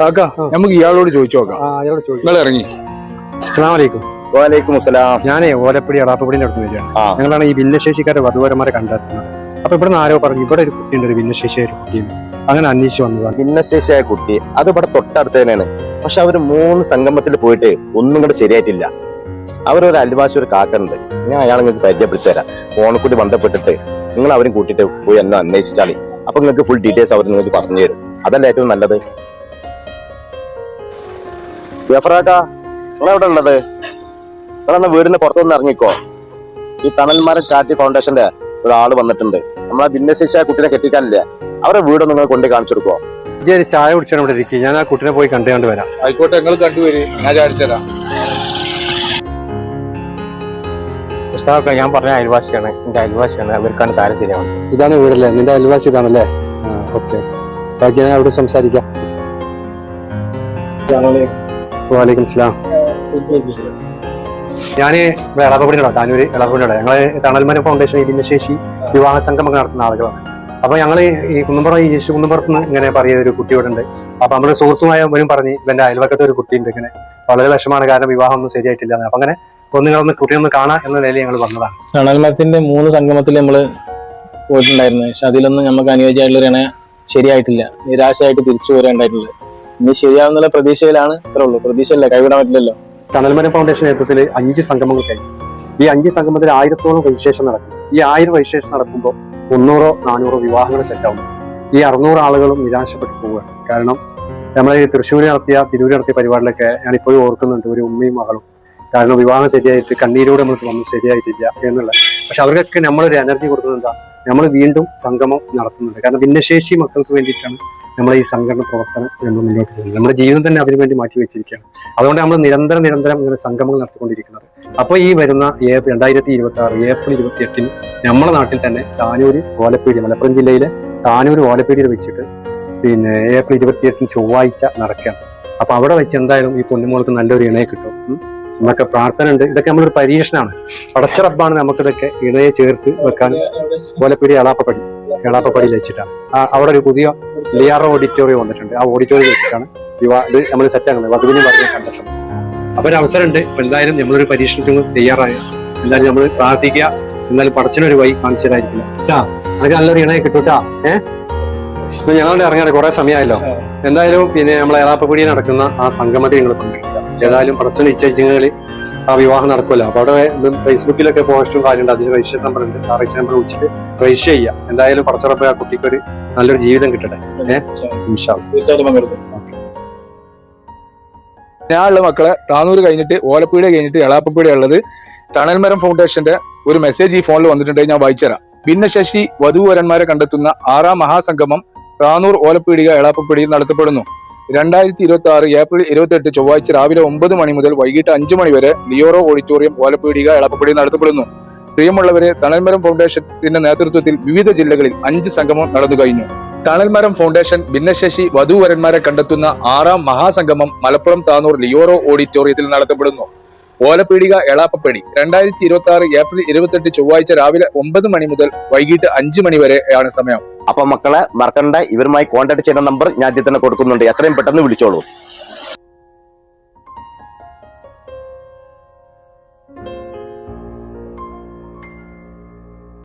കാക്ക നമുക്ക് ഇയാളോട് ചോദിച്ചു നോക്കാം. നിങ്ങൾ ഇറങ്ങി. അസ്സാം വലൈക്കും വാലേക്കും അസ്സലാം ഞാനേ ഓലപ്പടി അളാപ്പടിന്റെ അടുത്ത് വരികയാണ്. ഞങ്ങളാണ് ഈ ഭിന്നശേഷിക്കാരുടെ വധുവരന്മാരെ കണ്ടെത്തുന്നത്. അപ്പൊ ഇവിടെ ആരോ പറഞ്ഞു ഇവിടെ ഒരു കുട്ടിയുണ്ട് ഒരു ഭിന്നശേഷിയായ ഒരു കുട്ടിയുണ്ട്. അങ്ങനെ അന്വേഷിച്ച് വന്നതാണ്. ഭിന്നശേഷിയായ കുട്ടി അത് ഇവിടെ തൊട്ടടുത്ത് തന്നെയാണ്. പക്ഷെ അവർ മൂന്ന് സംഗമത്തിൽ പോയിട്ട് ഒന്നും കൂടെ ശരിയായിട്ടില്ല. അവരൊരു അൽവാശി ഒരു കാക്കുണ്ട് ഞാൻ അയാൾ നിങ്ങൾക്ക് പരിചയപ്പെടുത്തി തരാം ഫോണിൽ കൂടി ബന്ധപ്പെട്ടിട്ട് നിങ്ങൾ അവരും കൂട്ടിയിട്ട് പോയി എന്നെ അന്വേഷിച്ചാളി. അപ്പൊ നിങ്ങൾക്ക് ഫുൾ ഡീറ്റെയിൽസ് അവർ നിങ്ങൾക്ക് പറഞ്ഞു തരും. അതല്ല ഏറ്റവും നല്ലത്? ജഫറാക്ക നിങ്ങൾ എവിടെ ഉള്ളത് നിങ്ങളെന്നാ വീടിന് പുറത്തുനിന്ന് ഇറങ്ങിക്കോ. ഈ തണൽമാരൻ ചാറ്റി ഫൗണ്ടേഷന്റെ ഒരാൾ വന്നിട്ടുണ്ട്. നമ്മളെ ഭിന്നശേഷിയായ കുട്ടിനെ കെട്ടിക്കാനില്ലേ. അവരുടെ വീട് നിങ്ങൾ കൊണ്ട് കാണിച്ചു കൊടുക്കോ ചായ കുടിച്ചാണ് ഇവിടെ ഇരിക്കുക ഞാൻ ആ കുട്ടിനെ പോയി കണ്ടുകൊണ്ട് വരാം. ആയിക്കോട്ടെ നിങ്ങൾ കണ്ടുവരും. ഞാൻ ചാടിച്ചതരാം പുസ്തകമൊക്കെ ഞാൻ പറഞ്ഞ അയൽവാസിയാണ്. എന്റെ അയൽവാസിയാണ്. അവർക്കാണ് കാര്യം ചെയ്യാൻ ഇതാണ് വീടല്ലേ? നിന്റെ അയൽവാസി ഇതാണല്ലേ? ഓക്കെ. ബാക്കി ഞാൻ അവിടെ സംസാരിക്കാം. വാലേക്കും സ്ലാം. ഞാൻ കാനൂര് താനൂര് എളാപ്പടിയുടെ ഞങ്ങൾ തണൽമന ഫൗണ്ടേഷൻ ഭിന്നശേഷി വിവാഹ സംഗമം നടത്തുന്ന ആളുകളാണ്. അപ്പൊ ഞങ്ങൾ ഈ കുന്നമ്പുറം ഈ യേശു കുന്നമ്പുറത്ത് നിന്ന് ഇങ്ങനെ പറയുന്ന ഒരു കുട്ടിയോട് ഉണ്ട്. അപ്പൊ നമ്മുടെ സുഹൃത്തുമായ പറഞ്ഞു പറഞ്ഞ് ഇവന്റെ അയൽവക്കത്തെ ഒരു കുട്ടിയുണ്ട് ഇങ്ങനെ. വളരെ വിഷമാണ് കാരണം വിവാഹം ഒന്നും ശരിയായിട്ടില്ല. അപ്പൊ അങ്ങനെ ഒന്ന് നിങ്ങളൊന്ന് കുട്ടിയെ ഒന്ന് കാണാം എന്ന നിലയിൽ ഞങ്ങൾ വന്നതാണ്. തണൽമരത്തിന്റെ മൂന്ന് സംഗമത്തിൽ നമ്മൾ പോയിട്ടുണ്ടായിരുന്നു. പക്ഷെ അതിലൊന്നും നമുക്ക് അനുയോജ്യമായിട്ടുള്ള ഒരു ശരിയായിട്ടില്ല. നിരാശയായിട്ട് തിരിച്ചു വരേണ്ടായിട്ടുള്ളത്. ഇനി ശരിയാവുന്നുള്ള പ്രതീക്ഷയിലാണ് ഇത്രേ ഉള്ളൂ. പ്രതീക്ഷയില്ല കൈവിടാൻ പറ്റില്ലല്ലോ. തണൽമന ഫൗണ്ടേഷൻ നേതൃത്വത്തിൽ അഞ്ച് സംഗമങ്ങൾ കഴിഞ്ഞു. ഈ അഞ്ച് സംഗമത്തിൽ ആയിരത്തോളം രജിസ്ട്രേഷൻ നടക്കും. ഈ ആയിരം രജിസ്ട്രേഷൻ നടക്കുമ്പോൾ മുന്നൂറോ നാനൂറോ വിവാഹങ്ങൾ സെറ്റാവും ഈ അറുന്നൂറ് ആളുകളും നിരാശപ്പെട്ടു പോവുകയാണ്. കാരണം നമ്മൾ ഈ തൃശ്ശൂർ നടത്തിയ തിരൂർ നടത്തിയ പരിപാടിയിലൊക്കെ ഞാൻ ഇപ്പോഴും ഓർക്കുന്നുണ്ട്. ഒരു ഉമ്മയും മകളും കാരണം വിവാഹം ശരിയായിട്ട് കണ്ണീരോടെ നമുക്ക് വന്നു ശരിയായിട്ടില്ല എന്നുള്ളത്. പക്ഷെ അവർക്കൊക്കെ നമ്മളൊരു എനർജി കൊടുക്കുന്നത് എന്താ? നമ്മൾ വീണ്ടും സംഗമം നടത്തുന്നുണ്ട്. കാരണം ഭിന്നശേഷി മക്കൾക്ക് വേണ്ടിയിട്ടാണ് നമ്മൾ ഈ സംഘടന പ്രവർത്തനം നമ്മൾ മുന്നോട്ട് പോകുന്നത്. നമ്മുടെ ജീവിതം തന്നെ അതിനു വേണ്ടി മാറ്റി വെച്ചിരിക്കുകയാണ്. അതുകൊണ്ട് നമ്മൾ നിരന്തരം നിരന്തരം ഇങ്ങനെ സംഗമങ്ങൾ നടത്തിക്കൊണ്ടിരിക്കുന്നത്. അപ്പോൾ ഈ വരുന്ന രണ്ടായിരത്തി ഇരുപത്തി ആറ് ഏപ്രിൽ ഇരുപത്തി എട്ടിന് നമ്മുടെ നാട്ടിൽ തന്നെ താനൂര് ഓലപ്പേടി മലപ്പുറം ജില്ലയിലെ താനൂര് ഓലപ്പേടിയിൽ വെച്ചിട്ട് പിന്നെ ഏപ്രിൽ ഇരുപത്തിയെട്ടിന് ചൊവ്വാഴ്ച നടക്കുകയാണ്. അപ്പോൾ അവിടെ വെച്ച് എന്തായാലും ഈ പൊന്നുമോൾക്ക് നല്ലൊരു ഇണയെ കിട്ടും. ഉം. നമുക്ക് പ്രാർത്ഥന ഉണ്ട് ഇതൊക്കെ നമ്മളൊരു പരീക്ഷണമാണ് പടച്ചറപ്പാണ് നമുക്കിതൊക്കെ ഇണയെ ചേർത്ത് വെക്കാൻ ഓലപ്പീടി എളാപ്പപ്പടി എളാപ്പപ്പടിയിൽ വെച്ചിട്ടാണ്. അവിടെ ഒരു പുതിയ ലിയാറോ ഓഡിറ്റോറിയം വന്നിട്ടുണ്ട്. ആ ഓഡിറ്റോറിയം വെച്ചിട്ടാണ് വിവാഹ ഇത് നമ്മൾ സെറ്റാക്കുന്നത് വധുവിനെ പറഞ്ഞ കണ്ടെത്തുന്നത്. അപ്പൊ ഒരു അവസരമുണ്ട്. എന്തായാലും നമ്മളൊരു പരീക്ഷണത്തിന് തയ്യാറായ എന്തായാലും നമ്മൾ പ്രാർത്ഥിക്കുക. എന്നാലും പടച്ചിനൊരു വൈ കാണിച്ചതായിരിക്കില്ല. അതൊക്കെ നല്ലൊരു ഇണയെ കിട്ടൂട്ടാ ഏഹ് ഞങ്ങളുടെ ഇറങ്ങാതെ കുറെ സമയമായല്ലോ. എന്തായാലും പിന്നെ നമ്മളെ ഏറാപ്പക്കുടിയിൽ നടക്കുന്ന ആ സംഗമത്തിൽ നിങ്ങൾ പങ്കെടുക്കുക. ഏതായാലും പടച്ചന ഇച്ഛിച്ചങ്ങളിൽ ആ വിവാഹം നടക്കുമല്ലോ അപ്പൊ അവിടെ ഫേസ്ബുക്കിലൊക്കെ പോസ്റ്റും കാര്യമുണ്ട് അതിന് രജിസ്റ്റർ നമ്പർ ഉണ്ട്. ആ രജിസ്റ്റർ നമ്പർ വിളിച്ചിട്ട് രജിസ്റ്റർ ചെയ്യുക. എന്തായാലും പടച്ചുറപ്പ് ആ കുട്ടിക്ക് ഒരു നല്ലൊരു ജീവിതം കിട്ടട്ടെ. ഏഹ് ഞാൻ അല്ലാ. തീർച്ചയായിട്ടും ഞാനുള്ള മക്കളെ താനൂര് കഴിഞ്ഞിട്ട് ഓലപ്പീടിയ കഴിഞ്ഞിട്ട് എളാപ്പപ്പീടിയ ഉള്ളത് തണൽമരം ഫൗണ്ടേഷന്റെ ഒരു മെസ്സേജ് ഈ ഫോണിൽ വന്നിട്ടുണ്ട്. ഞാൻ വായിച്ചുതരാം. ഭിന്നശേഷി വധുവരന്മാരെ കണ്ടെത്തുന്ന ആറാം മഹാസംഗമം താനൂർ ഓലപ്പീടിക എളാപ്പപ്പീടിയിൽ നടത്തപ്പെടുന്നു. രണ്ടായിരത്തി ഇരുപത്തി ആറ് ഏപ്രിൽ ഇരുപത്തി എട്ട് ചൊവ്വാഴ്ച രാവിലെ ഒമ്പത് മണി മുതൽ വൈകിട്ട് അഞ്ചു മണി വരെ ലിയോറോ ഓഡിറ്റോറിയം ഓലപ്പീടിക എളാപ്പപ്പീടിയിൽ നടത്തപ്പെടുന്നു. പ്രിയമുള്ളവരെ തണൽമരം ഫൗണ്ടേഷന്റെ നേതൃത്വത്തിൽ വിവിധ ജില്ലകളിൽ അഞ്ച് സംഗമം നടന്നു കഴിഞ്ഞു. തണൽമരം ഫൗണ്ടേഷൻ ഭിന്നശേഷി വധുവരന്മാരെ കണ്ടെത്തുന്ന ആറാം മഹാസംഗമം മലപ്പുറം താനൂർ ലിയോറോ ഓഡിറ്റോറിയത്തിൽ നടത്തപ്പെടുന്നു. ഓലപ്പീടിക എളാപ്പപ്പടി രണ്ടായിരത്തി ഇരുപത്തി ആറ് ഏപ്രിൽ ഇരുപത്തെട്ട് ചൊവ്വാഴ്ച രാവിലെ ഒമ്പത് മണി മുതൽ വൈകിട്ട് അഞ്ച് മണി വരെ ആണ് സമയം. അപ്പൊ മക്കളെ മറക്കണ്ട. ഇവരുമായി കോൺടാക്ട് ചെയ്യുന്ന നമ്പർ ഞാൻ തന്നെ കൊടുക്കുന്നുണ്ട്. എത്രയും പെട്ടെന്ന് വിളിച്ചോളൂ.